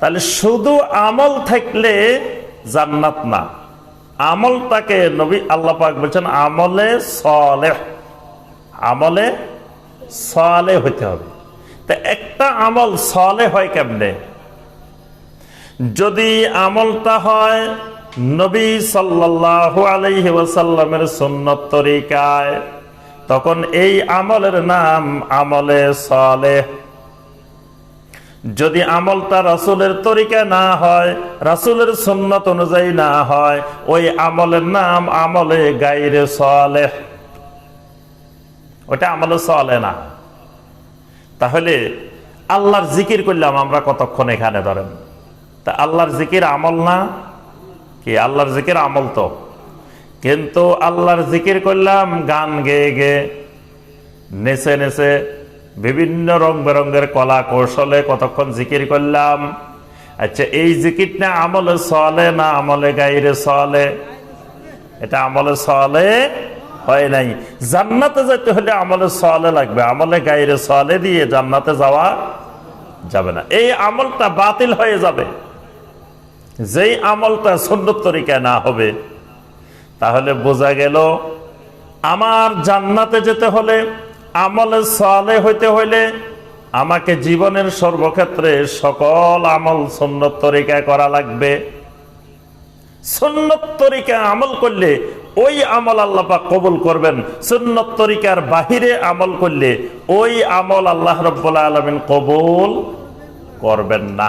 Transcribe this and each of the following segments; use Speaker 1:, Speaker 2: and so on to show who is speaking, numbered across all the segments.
Speaker 1: তাহলে শুধু আমল থাকলে জান্নাত না। আমলটাকে নবী আল্লাহ পাক বলছেন, আমলে সলে আমলে সলে হইতে হবে। তা একটা আমল সলে হয় কেমনে? যদি আমলটা হয় নবী সাল্লাল্লাহু আলাইহি ওয়াসাল্লামের সুন্নত তরিকায়, তখন এই আমলের নাম আমলে সালেহ। যদি আমলটা রাসূলের তরিকা না হয়, রাসূলের সুন্নত অনুযায়ী না হয়, ওই আমলের নাম আমলে গাইরে সলে ওটা আমলে সালে না। তাহলে আল্লাহর জিকির করলাম আমরা কতক্ষণ এখানে ধরেন? তা আল্লাহর জিকির আমল না? কি আল্লাহর জিকির আমল তো। কিন্তু আল্লাহর জিকির করলাম গান গেয়ে গেয়ে, নেচে নেচে বিভিন্ন রং বেরঙ্গের কলা কৌশলে কতক্ষণ জিকির করলাম। আচ্ছা এই জিকিরটা আমলে সলে না আমলে গাইরে সলে? এটা আমলে চলে হয় নাই। জান্নাতে যেতে হলে আমলে চলে লাগবে। আমলে গাইরে চলে দিয়ে জান্নাতে যাওয়া যাবে না। এই আমলটা বাতিল হয়ে যাবে। যেই আমলটা সুন্দর তরিকায় না হবে, তাহলে বোঝা গেল, আমার জান্নাতে যেতে হলে আমলে সালে হইতে হইলে আমাকে জীবনের সর্বক্ষেত্রে সকল আমল সুন্নত তরিকায় করা লাগবে সুন্নত তরিকা আমল করলে ওই আমল আল্লাপা কবুল করবেন সুন্নত তরিকার বাহিরে আমল করলে ওই আমল আল্লাহ রব্বুল্লা আলমিন কবুল করবেন না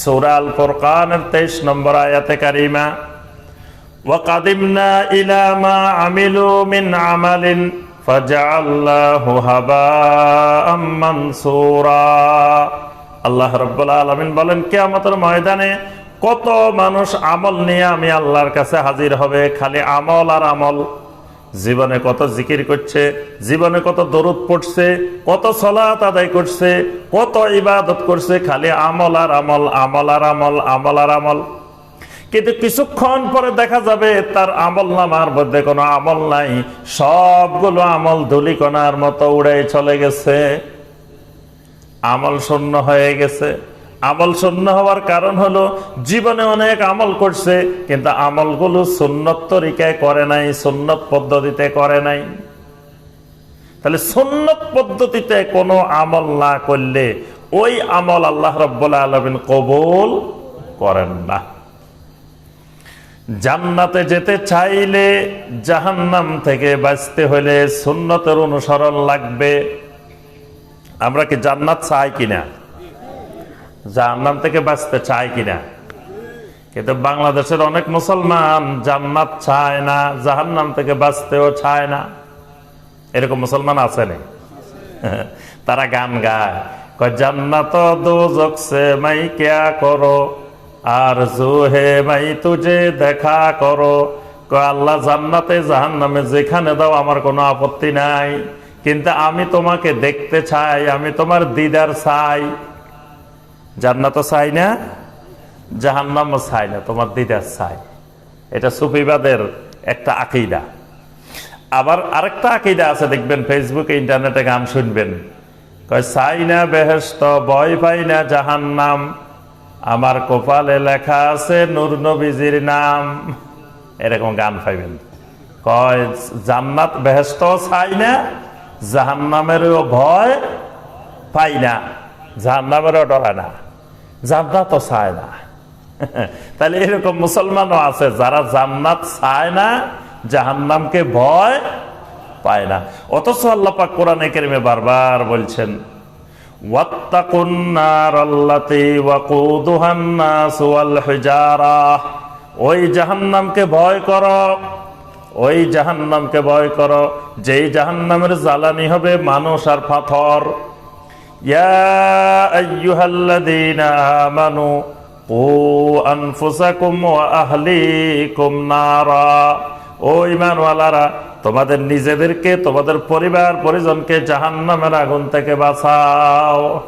Speaker 1: সৌরাল ফোরকানের তেইশ নম্বর আয়াতে কারিমা وقدمنا إلى ما عملوا من عمل فجعلناه هباء منصورا আল্লাহ রব্বুল আলমিন বলেন, কেয়ামতের ময়দানে কত মানুষ আমল নিয়ে আমি আল্লাহর কাছে হাজির হবে, খালি আমল আর আমল। জীবনে কত জিকির করছে, জীবনে কত দরুদ পড়ছে, কত সলাত আদায় করছে, কত ইবাদত করছে, খালি আমল আর আমল আমল আর আমল আমল আর আমল। কিন্তু কিছুক্ষণ পরে দেখা যাবে তার আমল নামার মধ্যে কোনো আমল নাই। সবগুলো আমল ধুলিকণার মতো উড়ে চলে গেছে। আমল শূন্য হয়ে গেছে। আমল শূন্য হওয়ার কারণ হলো, জীবনে অনেক আমল করছে, কিন্তু আমলগুলো সুন্নত তরিকায় করে নাই, সুন্নত পদ্ধতিতে করে নাই। তাহলে সুন্নত পদ্ধতিতে কোনো আমল না করলে ওই আমল আল্লাহ রব্বুল্লাহ আলমিন কবুল করেন না। জান্নাতে যেতে চাইলে জাহান্নাম থেকে বাঁচতে হলে সুন্নতের অনুসরণ লাগবে। আমরা কি জান্নাত চাই কিনা? জাহান্নাম থেকে বাঁচতে চাই কিনা? কিন্তু বাংলাদেশের অনেক মুসলমান জান্নাত চায় না, জাহান্নাম থেকে বাঁচতেও চায় না। এরকম মুসলমান আছে না? তারা গান গায় জান্নাত দোজক সে মাই কেয়া করো। আর জোহে মাই তুজে দেখা করো। আল্লাহ জান্নাতে জাহান নামে যেখানে দাও, আমার কোনো আপত্তি নাই। কিন্তু আমি তোমাকে দেখতে চাই, আমি তোমার দিদার চাই। জান্নাত চাই না, জাহান্নামও চাই না, তোমার দিদার চাই। এটা সুফিবাদের একটা আকিদা। আবার আরেকটা আকিদা আছে, দেখবেন ফেসবুকে, ইন্টারনেটে গান শুনবেন। কয়, চাই না বেহেস্ত ভয় পাই না জাহান্নাম। আমার কপালে লেখা আছে নূর নবীজির নাম। এরকম গান পাইবেন। কয়, জান্নাত বেহেস্ত চাই না, জাহান্নামেরও ভয় পাই না, জাহান্নামেরও ডরা না জান্নাত চায় না। তাহলে এরকম মুসলমানও আছে, যারা জান্নাত চায় না, জাহান্নামকে ভয় পায় না। অথচ আল্লাপাক কোরআনে কেরিমে বারবার বলছেন ওই জাহান্নামকে ভয় কর। ওই জাহান্নামকে ভয় কর। যেই জাহান্নামের জ্বালানি হবে মানুষ আর পাথর। আমানু ও আনফুসাকুম ও ইমানওয়ালারা তোমাদের নিজেদেরকে, তোমাদের পরিবার, পরিজনকে জাহান্নামের আগুন থেকে বাঁচাও।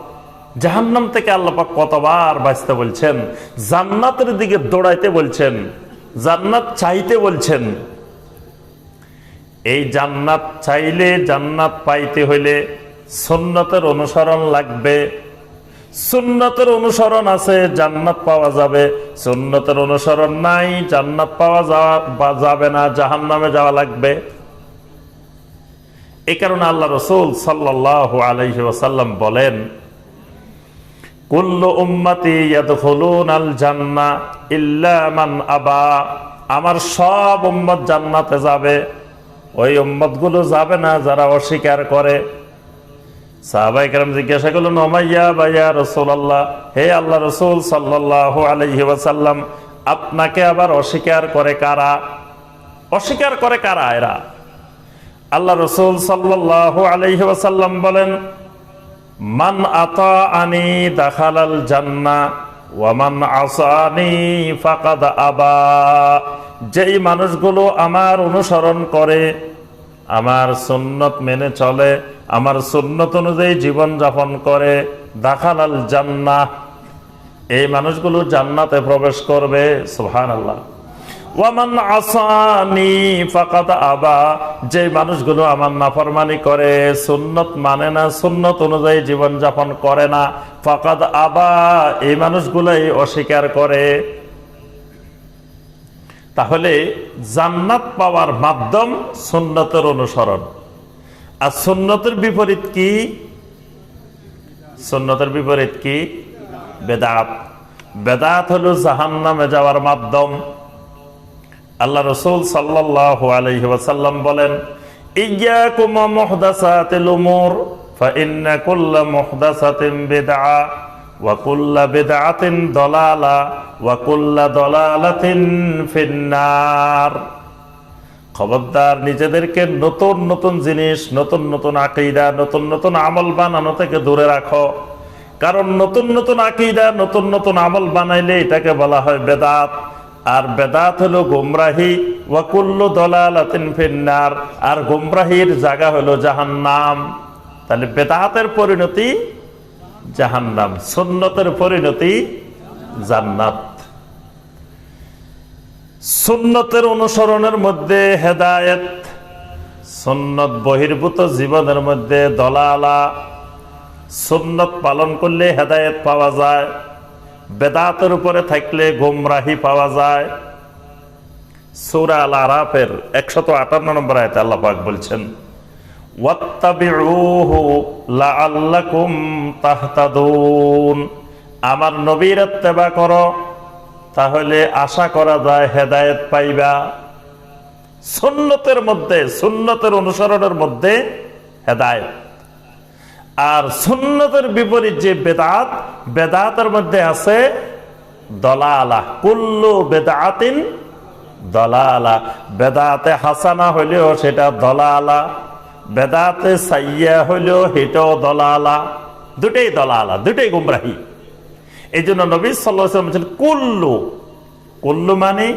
Speaker 1: জাহান্নাম থেকে আল্লাপাক কতবার বাঁচতে বলছেন? জান্নাতের দিকে দৌড়াইতে বলছেন, জান্নাত চাইতে বলছেন। এই জান্নাত চাইলে জান্নাত পাইতে হইলে সুন্নতের অনুসরণ লাগবে। সুন্নতের অনুসরণ আছে, জান্নাত পাওয়া যাবে। সুন্নতের অনুসরণ নাই, জান্নাত পাওয়া যাওয়া যাবে না জাহান নামে যাওয়া লাগবে। এই কারণে আল্লাহ রসুল সাল্লাহ আলহি ওসাল্লাম বলেন, কুল্লু উম্মতি আমার সব উম্মত জান্নাতে যাবে। ওই উম্মতগুলো যাবে না যারা অস্বীকার করে। সাহাবাই কেরাম জিজ্ঞাসা করলেন ওমাইয়া ভাইয়া রসুল আল্লাহ হে আল্লাহ রসুল সাল্লাহ আলহি আপনাকে আবার অস্বীকার করে কারা? অস্বীকার করে কারা এরা? আল্লাহ রসুল সাল্লাহ আলহি ওয়াসাল্লাম বলেন, মান আতা আনি দাখালাল জান্না ওয়ামান আসানি ফাকাদ আবা। যেই মানুষগুলো আমার অনুসরণ করে, আমার সুন্নত মেনে চলে, আমার সুন্নত অনুযায়ী জীবন যাপন করে, দাখালাল জান্না, এই মানুষগুলো জান্নাতে প্রবেশ করবে সুহান আল্লাহ ওয়ামান আসানি ফাকাত আবা। যে মানুষগুলো আমার নাফরমানি করে, সুন্নত মানে না, সুন্নত অনুযায়ী জীবন যাপন করে না। ফাকাত আবা, এই মানুষগুলোই অস্বীকার করে। তাহলে জান্নাত পাওয়ার মাধ্যম সুন্নতের অনুসরণ। আর সুন্নতের বিপরীত কি? সুন্নতের বিপরীত কি? বেদাত। বেদাত হলো জাহান নামে যাওয়ার মাধ্যম। আল্লাহ রসুল সাল্লাহ আলহি ওয়াসাল্লাম বলেন ইয়াকুম মুহদাসাতিল উমুর فإن كل محدثة بدعة وكل بدعة ضلالة وكل ضلالة في النار খবরদার নিজেদেরকে নতুন নতুন জিনিস নতুন নতুন আকিদা নতুন নতুন আমল বানানো থেকে দূরে রাখো কারণ নতুন নতুন আকিদা নতুন নতুন আমল বানাইলে এটাকে বলা হয় বেদাত আর বেদাত হলো গুমরাহি ওয়াকুল্লু দলালাতিন ফিন্নার। আর গুমরাহির জায়গা হলো জাহান্নাম। তাহলে বেদাতের পরিণতি জাহান্নাম, সুন্নতের পরিণতি জান্নাত। সুন্নতের অনুসরণের মধ্যে হেদায়েত, সুন্নত বহির্ভূত জীবনের মধ্যে দলালা। সুন্নত পালন করলে হেদায়েত পাওয়া যায়। বেদাতের উপরে থাকলে গোমরাহি পাওয়া যায়। সৌরা আল আরাফের একশত আটান্ন নম্বর আয়তে আল্লাহ পাক বলছেন আমার নবীর তেবা করো, তাহলে আশা করা যায় হেদায়েত পাইবা। সুন্নতের মধ্যে, সুন্নতের অনুসরণের মধ্যে হেদায়েত। আর সুন্নতের বিপরীত যে বেদাত, বেদাতের মধ্যে আছে দলালা। কুল্লু বেদাতিন দলালা। বেদাতে হাসানা হইলেও সেটা দলালা। বেদাতে সাইয়া হইলেও সেটাও দলালা। দুটেই দলালা, দুটেই গুমরাহি। এই জন্য নবী সাল্লাম বলছেন, কুল্লু। কুল্লু মানে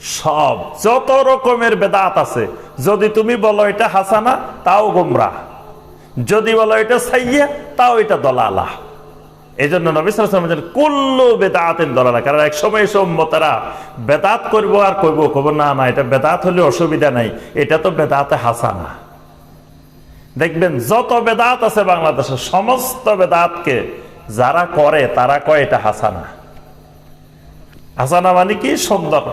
Speaker 1: সব, যত রকমের বেদাত আছে। যদি তুমি বলো এটা হাসানা, তাও গুমরা যদি বলো এটা সাইয়া তাও এটা দলালা। এই জন্য নবিসাম কুল্লু বেদাতের দলালা। কারণ এক সময় এসব মতারা বেদাত করব আর করব কব না না, এটা বেদাত হলে অসুবিধা নাই, এটা তো বেদাতে হাসানা। দেখবেন, যত বেদাত আছে বাংলাদেশে, সমস্ত বেদাতকে যারা করে, তারা কয় এটা হাসানা। হাসানা মানে কি? সুন্দর।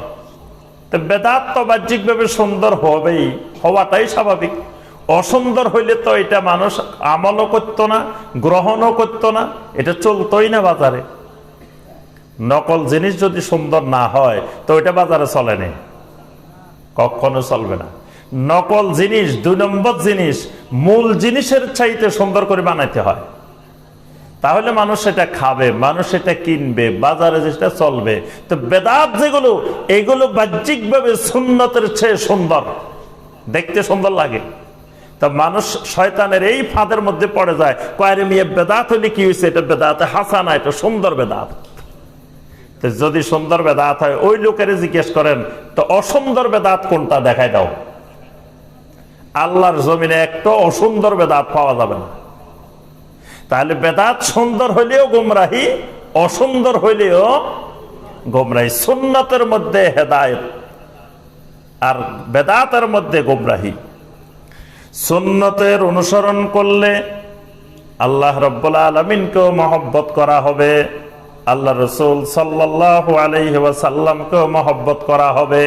Speaker 1: বেদাত তো বাহ্যিকভাবে সুন্দর হবেই, হওয়াটাই স্বাভাবিক। অসুন্দর হইলে তো এটা মানুষ আমলও করতো না, গ্রহণও করতো না, এটা চলতোই না বাজারে। নকল জিনিস যদি সুন্দর না হয়, তো এটা বাজারে চলে নেই কখনো চলবে না। নকল জিনিস, দুই নম্বর জিনিস, মূল জিনিসের চাইতে সুন্দর করে বানাইতে হয়। তাহলে মানুষ সেটা খাবে, মানুষ সেটা কিনবে, বাজারে যেটা চলবে, তো বেদাত যেগুলো, এগুলো বাহ্যিকভাবে সুন্নতের চেয়ে সুন্দর। দেখতে সুন্দর লাগে। তা মানুষ শয়তানের এই ফাঁদের মধ্যে পড়ে যায়। কয়ের মেয়ে, বেদাত হলে কি হয়েছে এটা বেদাতে হাসানা এটা সুন্দর বেদাত। যদি সুন্দর বেদাত হয়, ওই লোকের জিজ্ঞেস করেন, তো অসুন্দর বেদাত কোনটা? দেখায় দাও। আল্লাহর জমিনে একটা অসুন্দর বেদাত পাওয়া যাবে না। তাহলে বেদাত সুন্দর হইলেও গুমরাহি, অসুন্দর হইলেও গুমরাহি। সুন্নতের মধ্যে হেদায়ত, আর বেদাতের মধ্যে গুমরাহি। সুন্নতের অনুসরণ করলে আল্লাহ রব্বুল আলমিনকেও মহব্বত করা হবে। আল্লাহ রসুল সাল্লাহ আলহিহাসাল্লামকেও মহব্বত করা হবে।